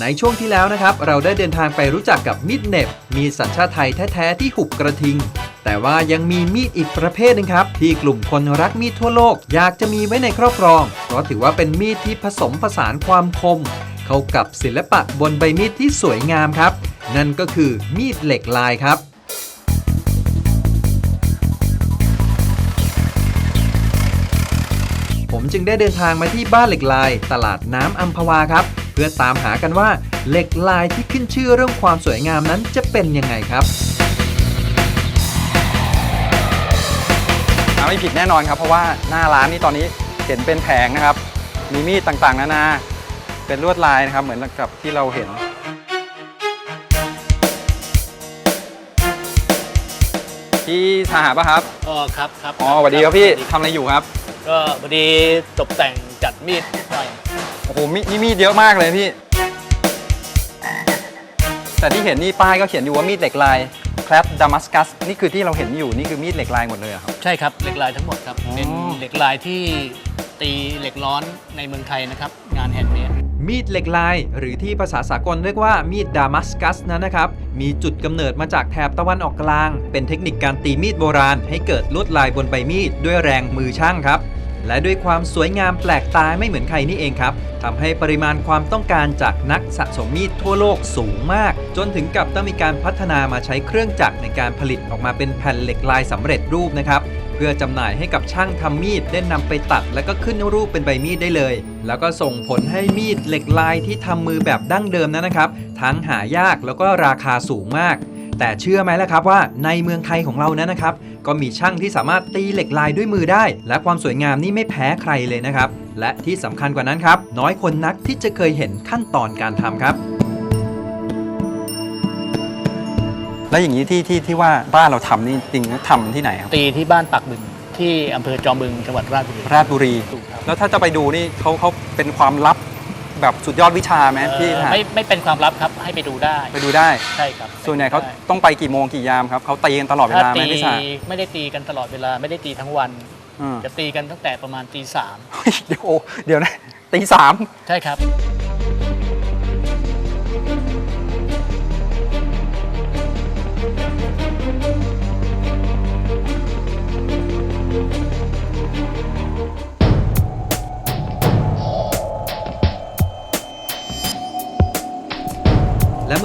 ในช่วงที่แล้วนะครับ เราได้เดินทางไปรู้จักกับมีดเน็บ มีสัญชาติไทยแท้ ๆ ที่หุบกระทิง แต่ว่ายังมีมีดอีกประเภทหนึงครับ ที่กลุ่มคนรักมีดทั่วโลก อยากจะมีไว้ในครอบครอง เพราะถือว่าเป็นมีดที่ผสมผสานความคม เข้ากับศิลปะบนใบมีดที่สวยงามครับ นั่นก็คือมีดเหล็กลายครับ จึงได้เดินทางมาที่บ้านเหล็กลาย ตลาดน้ำอัมพวาครับ เพื่อตามหากันว่าเหล็กลายที่ขึ้นชื่อเรื่องความสวยงามนั้นจะเป็นยังไงครับหาไม่ผิดแน่นอนครับ เพราะว่าหน้าร้านนี่ตอนนี้เห็นเป็นแผงนะครับ มีมีดต่างๆนานาเป็นลวดลายนะครับ เหมือนกับที่เราเห็น พี่สหปะครับ อ๋อครับครับอ๋อสวัสดีครับพี่ทำอะไรอยู่ครับ ก็พอดีตกแต่งจัดมีดหน่อย โอ้โหมีนี่มีดเยอะมากเลยพี่ แต่ที่เห็นนี่ป้ายก็เขียนอยู่ว่ามีดเหล็กลายแคลปดามัสกัสนี่คือที่เราเห็นอยู่นี่คือมีดเหล็กลายหมดเลยเหรอครับ ใช่ครับเหล็กลายทั้งหมดครับ อ๋อ เป็นเหล็กลายที่ตีเหล็กร้อนในเมืองไทยนะครับ งานแฮนด์เมดมีดเหล็กลาย หรือที่ภาษาสากลเรียกว่ามีดดามัสกัสนั้นนะครับ มีจุดกำเนิดมาจากแถบตะวันออกกลาง เป็นเทคนิคการตีมีดโบราณ ให้เกิดลวดลายบนใบมีดด้วยแรงมือช่างครับ และด้วยความสวยงามแปลกตาไม่เหมือนใครนี่เองครับทำให้ปริมาณความต้องการจากนักสะสมมีดทั่วโลกสูงมาก จนถึงกับต้องมีการพัฒนามาใช้เครื่องจักรในการผลิตออกมาเป็นแผ่นเหล็กลายสำเร็จรูปนะครับเพื่อจำหน่ายให้กับช่างทำมีดได้นำไปตัด แล้วก็ขึ้นรูปเป็นใบมีดได้เลย แล้วก็ส่งผลให้มีดเหล็กลายที่ทำมือแบบดั้งเดิมนั้นนะครับ ทั้งหายากแล้วก็ราคาสูงมาก แต่เชื่อไหมล่ะครับว่าในเมืองไทยของเรานั้นนะครับ ก็มีช่างที่สามารถตีเหล็กลายด้วยมือได้ และความสวยงามนี่ไม่แพ้ใครเลยนะครับ และที่สำคัญกว่านั้นครับ น้อยคนนักที่จะเคยเห็นขั้นตอนการทำครับ แล้วอย่างนี้ที่ที่ที่ว่าบ้านเราทำนี่จริงๆทำที่ไหนครับตีที่บ้านปักบึงที่อำเภอจอมบึงจังหวัดราชบุรีราชบุรีถูกครับแล้วถ้าจะไปดูนี่เขาเขาเป็นความลับ แบบสุดยอดวิชาไหมพี่เอ่อทหารไม่ไม่เป็นความลับครับให้ไปดูได้ไปดูได้ ใช่ครับส่วนใหญ่เขาได้ต้องไปกี่โมงกี่ยามครับเขาตีกันตลอดเวถ้าลาไหมตีพี่ชาไม่ได้ตีกันตลอดเวลาไม่ได้ตีทั้งวันอืมจะตีกันตั้งแต่ประมาณตีสามเดี๋ยวโอ้เดี๋ยวนะตีสามใช่ครับ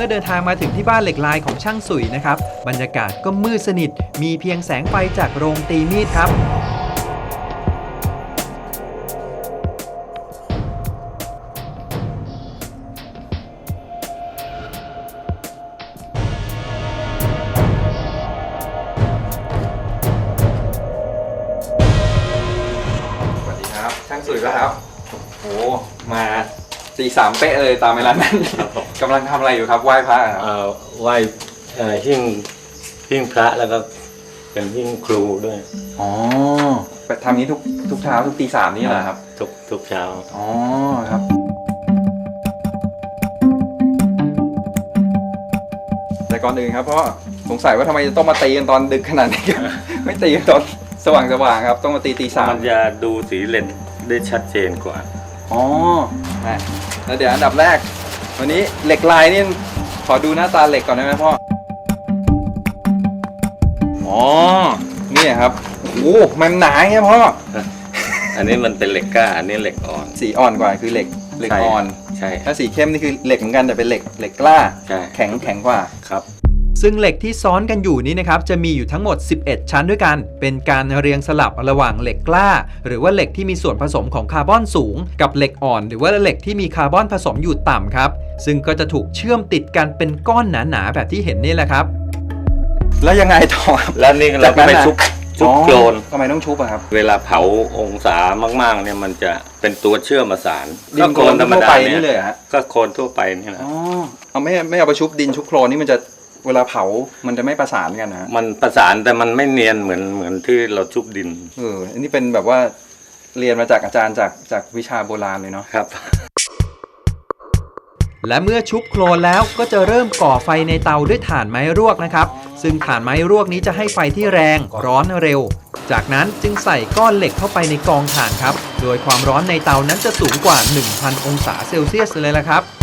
มื่อเดินทางมาถึงที่บ้านเหล็กลายของช่างสุยนะครับ บรรยากาศก็มืดสนิท มีเพียงแสงไฟจากโรงตีมีดครับ สวัสดีครับ ช่างสุยแล้วครับ โอ้มา ตีสามเป๊ะเลยตามเวลานั้นกำลังทำอะไรอยู่ครับไหว้พระครับเอ่อไหว้เอ่อหิ้งหิ้งพระแล้วก็เป็นหิ้งครูด้วยอ๋อทำนี้ทุกทุกเช้าทุกตีสามนี่เหรอครับ ทุกทุกเช้า อ๋อครับ แต่ก่อนอื่นครับเพราะสงสัยว่าทำไมจะต้องมาตีกันตอนดึกขนาดนี้ไม่ตีกันตอนสว่างสว่างๆครับ ต้องมาตีตีสามมันจะดูสีเลนได้ชัดเจนกว่า อ๋อนะ แล้วเดี๋ยวอันดับแรก วันนี้เหล็กลายนี่ขอดูหน้าตาเหล็กก่อนได้ไหมพ่อ อ๋อ นี่ครับ โอ้โหมันหนาไงพ่อ อันนี้มันเป็นเหล็กกล้า อันนี้เหล็กอ่อน สีอ่อนกว่าคือเหล็ก เหล็กใช่อ่อน ใช่ ถ้าสีเข้มนี่คือเหล็กเหมือนกันแต่เป็นเหล็ก เหล็กกล้า ใช่ แข็งแข็งกว่า ครับ ซึ่งเหล็กที่ซ้อนกันอยู่นี้นะครับจะมีอยู่ทั้งหมด 11 ชั้นด้วยกัน เป็นการเรียงสลับระหว่างเหล็กกล้า หรือว่าเหล็กที่มีส่วนผสมของคาร์บอนสูง กับเหล็กอ่อน หรือว่าเหล็กที่มีคาร์บอนผสมอยู่ต่ำครับ ซึ่งก็จะถูกเชื่อมติดกันเป็นก้อนหนาๆแบบที่เห็นนี่แหละครับ แล้วยังไงต่อครับ แล้วนี่เราก็ไปชุบชุบโคลนอ๋อทำไมต้องชุบอะครับ เวลาเผาองศามากๆเนี่ยมันจะเป็นตัวเชื่อมประสานดินโคลนทั่วไปนี่เลยเหรอฮะก็โคลนทั่วไปนี่แหละ อ๋อเอาไม่ไม่เอาไปชุบดินชุบโคลนนี่มันจะ เวลาเผามันจะไม่ประสานกันนะฮะมันประสานแต่มันไม่เนียนเหมือนเหมือนที่เราชุบดินเอออันนี้เป็นแบบว่าเรียนมาจากอาจารย์จากจากวิชาโบราณเลยเนาะครับ และเมื่อชุบโคลนแล้วก็จะเริ่มก่อไฟในเตาด้วยถ่านไม้รวกนะครับ ซึ่งถ่านไม้รวกนี้จะให้ไฟที่แรงร้อนเร็ว จากนั้นจึงใส่ก้อนเหล็กเข้าไปในกองถ่านครับ โดยความร้อนในเตานั้นจะสูงกว่า 1,000 องศาเซลเซียสเลยละครับตอ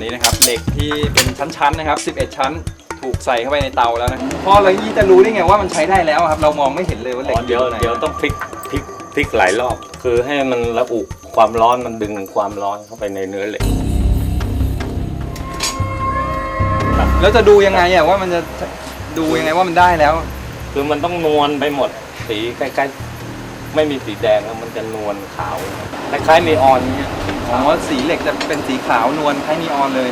นนี้นะครับเหล็กที่เป็นชั้นๆนะครับ 11 ชั้น ถูกใส่เข้าไปในเตาแล้วนะพ่อแล้วยี่จะรู้ได้ไงว่ามันใช้ได้แล้วครับ เรามองไม่เห็นเลยว่าเหล็กอ๋อเดี๋ยวอไหนเดี๋ยวต้องพลิกพลิกพลิกหลายรอบ คือให้มันระอุความร้อนมันดึงความร้อนเข้าไปในเนื้อเหล็ก แล้วจะดูยังไงอะว่ามันจะดูยังไงว่ามันได้แล้ว คือมันต้องนวลไปหมด สีใกล้ๆไม่มีสีแดงแล้วมันจะนวลขาวคล้ายๆนีออนเนี่ย อ๋อสีเหล็กจะเป็นสีขาวนวลคล้ายนีออนเลย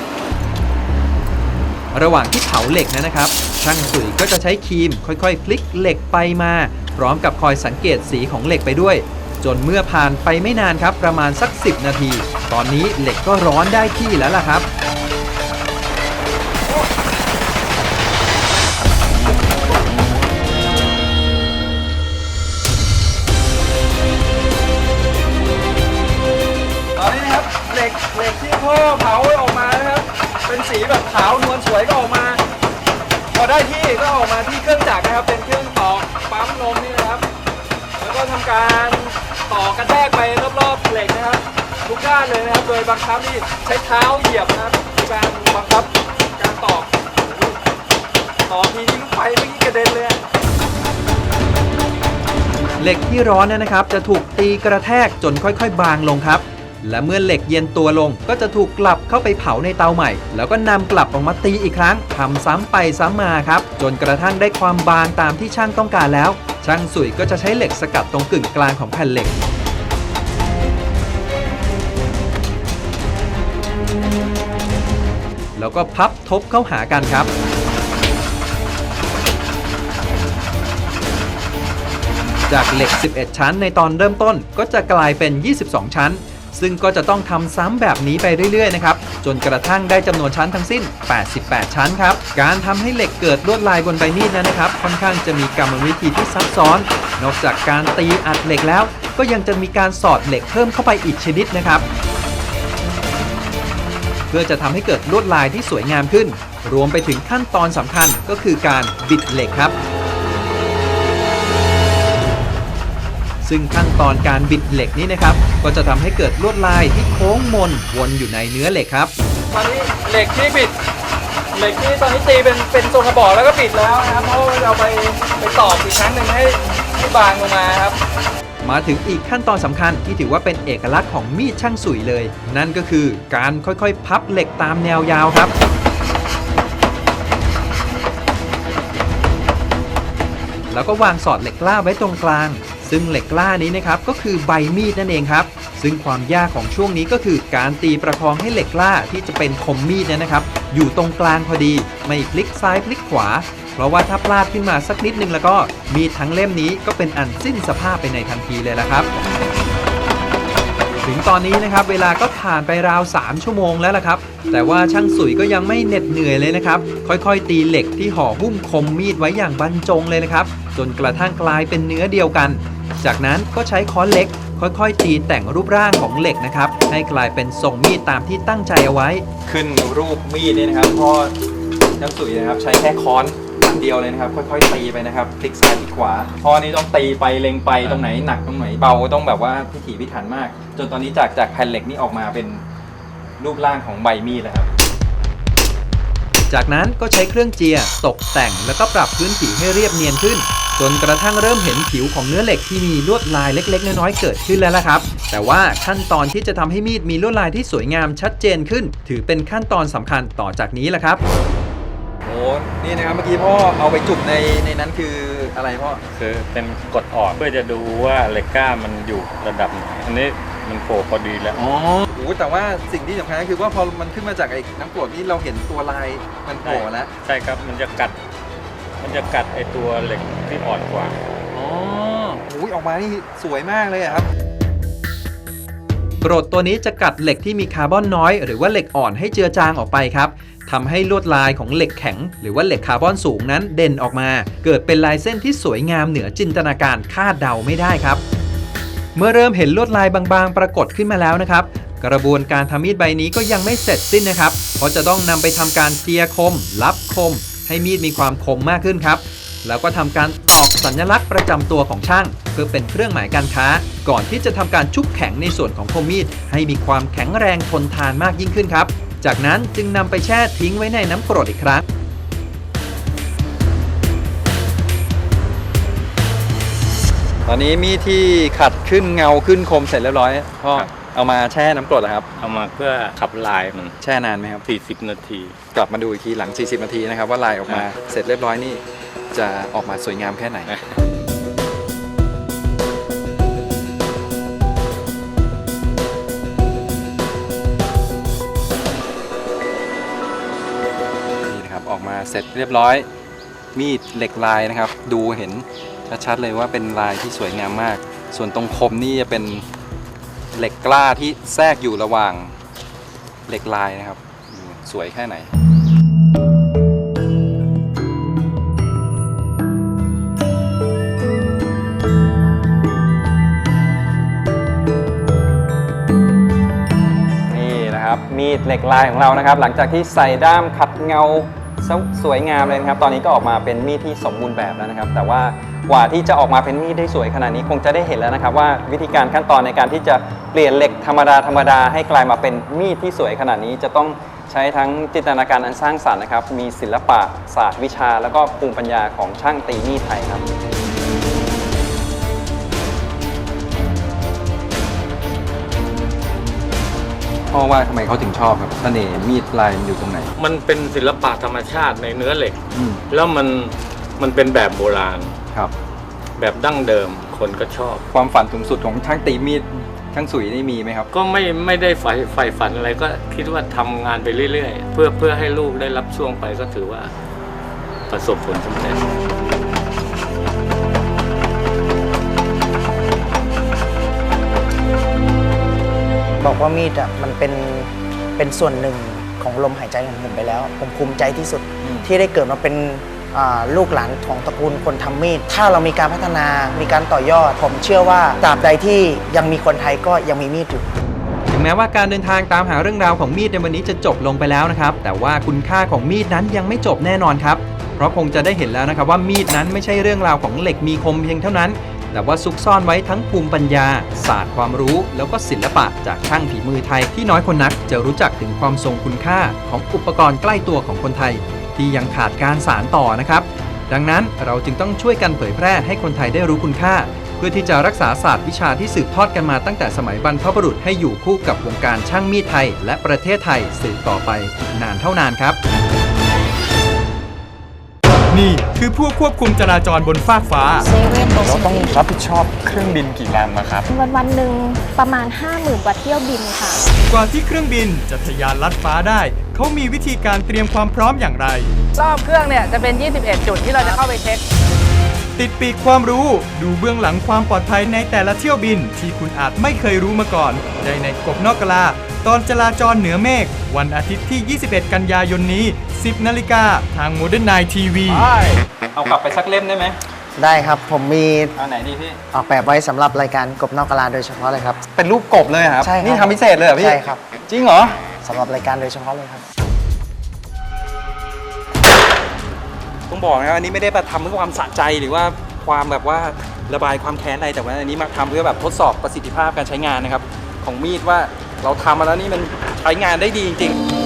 ระหว่างที่เผาเหล็กนั้นนะครับ ช่างสุยก็จะใช้ครีมค่อยๆ พลิกเหล็กไปมา พร้อมกับคอยสังเกตสีของเหล็กไปด้วย จนเมื่อผ่านไปไม่นานครับ ประมาณสัก 10 นาที ตอนนี้เหล็กก็ร้อนได้ที่แล้วล่ะครับ เผาออกมานะครับ เป็นสีแบบขาวนวลสวยก็ออกมา พอได้ที่ก็ออกมาที่เครื่องจักรนะครับ เป็นเครื่องตอกปั๊มลมนี่นะครับ แล้วก็ทำการต่อกระแทกไปรอบๆเหล็กนะครับ ทุกด้านเลยนะครับ โดยบังคับนี่ใช้เท้าเหยียบนะครับในการบังคับการตอกตอกทีนี้ลูกไฟเมื่อกี้กระเด็นเลยเหล็กที่ร้อนเนั้นนะครับ จะถูกตีกระแทกจนค่อยๆ บางลงครับ และเมื่อเหล็กเย็นตัวลงก็จะถูกกลับเข้าไปเผาในเตาใหม่ แล้วก็นำกลับออกมาตีอีกครั้งทำซ้ำไปซ้ำมาครับ จนกระทั่งได้ความบางตามที่ช่างต้องการแล้ว ช่างสุยก็จะใช้เหล็กสกัดตรงกึ่งกลางของแผ่นเหล็กแล้วก็พับทบเข้าหากันครับ จากเหล็ก 11 ชั้นในตอนเริ่มต้นก็จะกลายเป็น 22 ชั้น ซึ่งก็จะต้องทำซ้ำแบบนี้ไปเรื่อยๆนะครับ จนกระทั่งได้จำนวนชั้นทั้งสิ้น 88 ชั้นครับ การทำให้เหล็กเกิดลวดลายบนใบมีดนั้นนะครับ ค่อนข้างจะมีกรรมวิธีที่ซับซ้อน นอกจากการตีอัดเหล็กแล้ว ก็ยังจะมีการสอดเหล็กเพิ่มเข้าไปอีกชนิดนะครับเพื่อจะทำให้เกิดลวดลายที่สวยงามขึ้น รวมไปถึงขั้นตอนสำคัญก็คือการบิดเหล็กครับ ซึ่งขั้นตอนการบิดเหล็กนี้นะครับ ก็จะทำให้เกิดลวดลายที่โค้งมนวนอยู่ในเนื้อเหล็กครับตอนนี้เหล็กที่บิด เหล็กที่ตอนนี้ตีเป็นเป็นทรงกระบอกแล้วก็บิดแล้วนะครับเพราะว่าเราไปไปตอกอีกครั้งหนึ่งให้ให้บางลงมาครับมาถึงอีกขั้นตอนสำคัญที่ถือว่าเป็นเอกลักษณ์ของมีดช่างสุยเลย นั่นก็คือการค่อยๆ พับเหล็กตามแนวยาวครับ แล้วก็วางสอดเหล็กกล้าไว้ตรงกลาง ซึ่งเหล็กกล้านี้นะครับก็คือใบมีดนั่นเองครับ ซึ่งความยากของช่วงนี้ก็คือการตีประคองให้เหล็กกล้าที่จะเป็นคมมีดเนยนะครับ อยู่ตรงกลางพอดี ไม่พลิกซ้ายพลิกขวา เพราะว่าถ้าพลาดขึ้นมาสักนิดนึงแล้วก็มีดทั้งเล่มนี้ก็เป็นอันสิ้นสภาพไปในทันทีเลยละครับ ถึงตอนนี้นะครับเวลาก็ผ่านไปราว 3 ชั่วโมงแล้วล่ะครับ แต่ว่าช่างสุยก็ยังไม่เหน็ดเหนื่อยเลยนะครับ ค่อยๆ ตีเหล็กที่ห่อหุ้มคมมีดไว้อย่างบรรจงเลยนะครับ จนกระทั่งกลายเป็นเนื้อเดียวกัน จากนั้นก็ใช้ค้อนเหล็ก ค่อยๆ ตีแต่งรูปร่างของเหล็กนะครับ ให้กลายเป็นทรงมีดตามที่ตั้งใจเอาไว้ ขึ้นรูปมีดนี่นะครับพ่อช่างสุยนะครับใช้แค่ค้อนอันเดียวเลยนะครับ ค่อยๆตีไปนะครับพลิกซ้ายพลิกขวาพ่อนี่ต้องตีไปเล็งไปตรงไหนหนักตรงไหนเบาต้องแบบว่าพิถีพิถันมาก จนตอนนี้จากจากแผ่นเหล็กนี่ออกมาเป็นรูปร่างของใบมีดแล้วครับจากนั้นก็ใช้เครื่องเจียร์ตกแต่งแล้วก็ปรับพื้นผิวให้เรียบเนียนขึ้น จนกระทั่งเริ่มเห็นผิวของเนื้อเหล็กที่มีลวดลายเล็ก ๆ น้อยๆเกิดขึ้นแล้วละครับ แต่ว่าขั้นตอนที่จะทำให้มีดมีลวดลายที่สวยงามชัดเจนขึ้น ถือเป็นขั้นตอนสำคัญต่อจากนี้แหละครับโอ้นี่นะครับเมื่อกี้พ่อเอาไปจุ่มในในนั้นคืออะไรพ่อคือเป็นกดอ่อนเพื่อจะดูว่าเหล็กกล้ามันอยู่ระดับไหนอันนี้มันโผล่พอดีแล้ว อ๋อโอ้แต่ว่าสิ่งที่สำคัญก็คือว่าพอมันขึ้นมาจากไอ้น้ำกรดนี่เราเห็นตัวลายมันโผล่แล้ว ใช่ครับ มันจะกัด มันจะกัดไอตัวเหล็กที่อ่อนกว่า อ๋อโอ้ยออกมานี่สวยมากเลยอะครับ กรดตัวนี้จะกัดเหล็กที่มีคาร์บอนน้อย หรือว่าเหล็กอ่อนให้เจือจางออกไปครับทำให้ลวดลายของเหล็กแข็ง หรือว่าเหล็กคาร์บอนสูงนั้นเด่นออกมา เกิดเป็นลายเส้นที่สวยงามเหนือจินตนาการคาดเดาไม่ได้ครับ เมื่อเริ่มเห็นลวดลายบางๆ ปรากฏขึ้นมาแล้วนะครับ กระบวนการทำมีดใบนี้ก็ยังไม่เสร็จสิ้นนะครับ เพราะจะต้องนำไปทำการเจียคมรับคม ให้มีดมีความคมมากขึ้นครับ แล้วก็ทำการตอกสัญลักษณ์ประจำตัวของช่าง เพื่อเป็นเครื่องหมายการค้า ก่อนที่จะทำการชุบแข็งในส่วนของคมมีด ให้มีความแข็งแรงทนทานมากยิ่งขึ้นครับ จากนั้นจึงนำไปแช่ทิ้งไว้ในน้ำกรดอีกครั้งตอนนี้มีดที่ขัดขึ้นเงาขึ้นคมเสร็จเรียบร้อยพ่อครับ เอามาแช่น้ำกรดแล้วครับ เอามาเพื่อขับลายมัน แช่นานไหมครับ 40 นาที กลับมาดูอีกทีหลัง 40 นาทีนะครับ ว่าลายออกมาครับเสร็จเรียบร้อยนี่ จะออกมาสวยงามแค่ไหน นี่นะครับ ออกมาเสร็จเรียบร้อย มีดเหล็กลายนะครับ ดูเห็นชัดๆเลยว่าเป็นลายที่สวยงามมาก ส่วนตรงคมนี่จะเป็น เหล็กกล้าที่แทรกอยู่ระหว่างเหล็กลายนะครับสวยแค่ไหนนี่นะครับมีดเหล็กลายของเรานะครับ หลังจากที่ใส่ด้ามขัดเงาซะสวยงามเลยนะครับ ตอนนี้ก็ออกมาเป็นมีดที่สมบูรณ์แบบแล้วนะครับ แต่ว่ากว่าที่จะออกมาเป็นมีดได้สวยขนาดนี้คงจะได้เห็นแล้วนะครับ ว่าวิธีการขั้นตอนในการที่จะ เปลี่ยนเหล็กธรรมดาธรรมดาให้กลายมาเป็นมีดที่สวยขนาดนี้จะต้องใช้ทั้งจินตนาการอันสร้างสรรค์นะครับ มีศิลปะศาสตร์วิชา แล้วก็ภูมิปัญญาของช่างตีมีดไทยครับ พ่อว่าทำไมเขาถึงชอบครับเสน่ห์มีดลายมันอยู่ตรงไหน มันเป็นศิลปะธรรมชาติในเนื้อเหล็ก อืมแล้วมันมันเป็นแบบโบราณ ครับ แบบดั้งเดิมคนก็ชอบ ความฝันสูงสุดของช่างตีมีด ช่างสุยนี่มีไหมครับ ก็ไม่ไม่ได้ใฝ่ใฝ่ฝันอะไรก็คิดว่าทำงานไปเรื่อยๆ เพื่อเพื่อให้ลูกได้รับช่วงไปก็ถือว่าประสบผลสำเร็จ บอกว่ามีดอะมันเป็นเป็นส่วนหนึ่งของลมหายใจของผมไปแล้ว ผมภูมิใจที่สุดอืม ที่ได้เกิดมาเป็นอ่า ลูกหลานของตระกูลคนทำมีด ถ้าเรามีการพัฒนา มีการต่อยอด ผมเชื่อว่าตราบใดที่ยังมีคนไทยก็ยังมีมีดอยู่ ถึงแม้ว่าการเดินทางตามหาเรื่องราวของมีดในวันนี้จะจบลงไปแล้วนะครับ แต่ว่าคุณค่าของมีดนั้นยังไม่จบแน่นอนครับ เพราะคงจะได้เห็นแล้วนะครับว่ามีดนั้นไม่ใช่เรื่องราวของเหล็กมีคมเพียงเท่านั้น แต่ว่าซุกซ่อนไว้ทั้งภูมิปัญญา ศาสตร์ความรู้ แล้วก็ศิลปะจากช่างฝีมือไทยที่น้อยคนนัก จะรู้จักถึงความทรงคุณค่าของอุปกรณ์ใกล้ตัวของคนไทย ที่ยังขาดการสานต่อนะครับ ดังนั้นเราจึงต้องช่วยกันเผยแพร่ให้คนไทยได้รู้คุณค่า เพื่อที่จะรักษาศาสตร์วิชาที่สืบทอดกันมาตั้งแต่สมัยบรรพบุรุษให้อยู่คู่กับวงการช่างมีดไทย และประเทศไทยสืบต่อไปอีกนานเท่านานครับ นี่คือผู้ควบคุมจราจรบนฟากฟ้า เซเว่นเราต้องรับผิดชอบเครื่องบินกี่ลำนะครับ วันวันๆหนึ่งประมาณ 50,000กว่าเที่ยวบินค่ะ กว่าที่เครื่องบินจะทะยานลัดฟ้าได้ เขามีวิธีการเตรียมความพร้อมอย่างไร รอบเครื่องเนี่ยจะเป็น 21 จุดที่เราจะเข้าไปเช็ค ติดปีกความรู้ดูเบื้องหลังความปลอดภัยในแต่ละเที่ยวบิน ที่คุณอาจไม่เคยรู้มาก่อน ได้ในกบนอกกะลา ตอนจราจรเหนือเมฆวันอาทิตย์ที่ 21 กันยายนนี้ 10 นาฬิกาทาง Modern Night TV เอากลับไปสักเล่มได้ไหมได้ครับ ผมมีเอาไหนดีพี่ ออกแบบไว้สำหรับรายการกบนอกกะลาโดยเฉพาะเลยครับ เป็นรูปกบเลยเหรอครับ ใช่ครับนี่ทำพิเศษเลยเหรอพี่ใช่ครับ จริงเหรอ สำหรับรายการโดยเฉพาะเลยครับ ต้องบอกนะครับอันนี้ไม่ได้มาทำเพื่อความสะใจหรือว่าความแบบว่าระบายความแค้นอะไรแต่ว่าอันนี้มาทำเพื่อแบบทดสอบประสิทธิภาพการใช้งานนะครับ ของมีดว่าเราทำมาแล้วนี่มันใช้งานได้ดีจริง ๆ